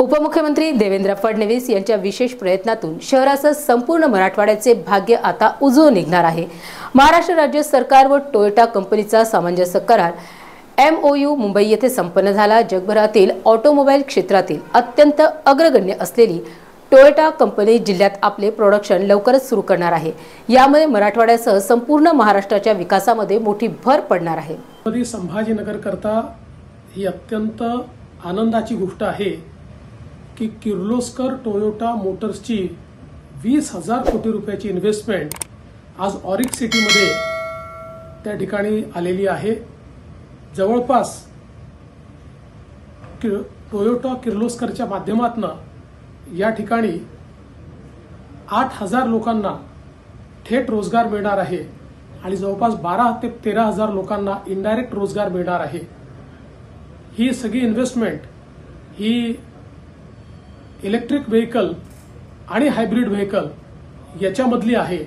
उपमुख्यमंत्री देवेंद्र फडणवीस यांच्या विशेष प्रयत्नातून शहरासह संपूर्ण मराठवाड्याचे भाग्य आता उजळून निघणार आहे. महाराष्ट्र राज्य सरकार व टोयोटा कंपनीचा सामंजस्य करार एम ओ यू मुंबई येथे संपन्न झाला. जगभरातील ऑटोमोबाईल क्षेत्रातील अत्यंत अग्रगण्य असलेली टोयोटा कंपनी जिल्ह्यात आपले प्रोडक्शन लवकरच सुरू करणार आहे. यामुळे मराठवाड्यासह संपूर्ण महाराष्ट्राच्या विकासामध्ये मोठी भर पडणार आहे. संभाजीनगर करता ही अत्यंत आनंदाची गोष्ट आहे. की किर्लोस्कर टोयोटा मोटर्सची वीस हजार कोटी रुपयाची इन्व्हेस्टमेंट आज ऑरिक सिटीमध्ये त्या ठिकाणी आलेली आहे. जवळपास कि टोयोटा किर्लोस्करच्या माध्यमातून या ठिकाणी आठ हजार लोकांना थेट रोजगार मिळणार आहे आणि जवळपास बारा ते तेरा हजार लोकांना इनडायरेक्ट रोजगार मिळणार आहे. ही सगळी इन्व्हेस्टमेंट ही इलेक्ट्रिक व्हेकल आणि हायब्रिड व्हेकल याच्यामधली आहे.